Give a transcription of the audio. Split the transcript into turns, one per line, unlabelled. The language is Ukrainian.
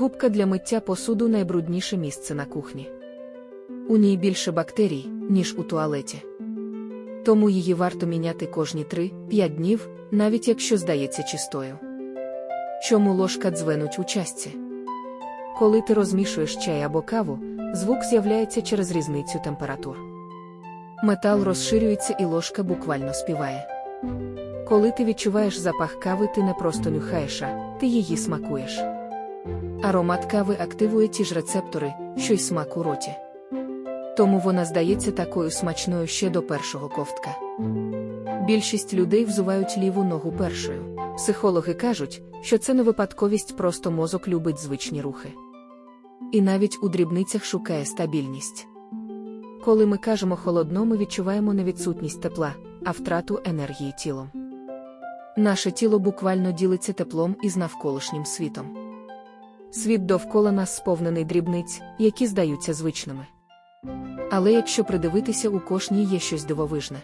Губка для миття посуду найбрудніше місце на кухні. У ній більше бактерій, ніж у туалеті. Тому її варто міняти кожні 3-5 днів, навіть якщо здається чистою. Чому ложка дзвенуть у частці? Коли ти розмішуєш чай або каву, звук з'являється через різницю температур. Метал розширюється і ложка буквально співає. Коли ти відчуваєш запах кави, ти не просто нюхаєш, а ти її смакуєш. Аромат кави активує ті ж рецептори, що й смак у роті. Тому вона здається такою смачною ще до першого ковтка. Більшість людей взувають ліву ногу першою. Психологи кажуть, що це не випадковість, просто мозок любить звичні рухи. І навіть у дрібницях шукає стабільність. Коли ми кажемо холодно, ми відчуваємо не відсутність тепла, а втрату енергії тілом. Наше тіло буквально ділиться теплом із навколишнім світом. Світ довкола нас сповнений дрібниць, які здаються звичними. Але якщо придивитися у кожній є щось дивовижне.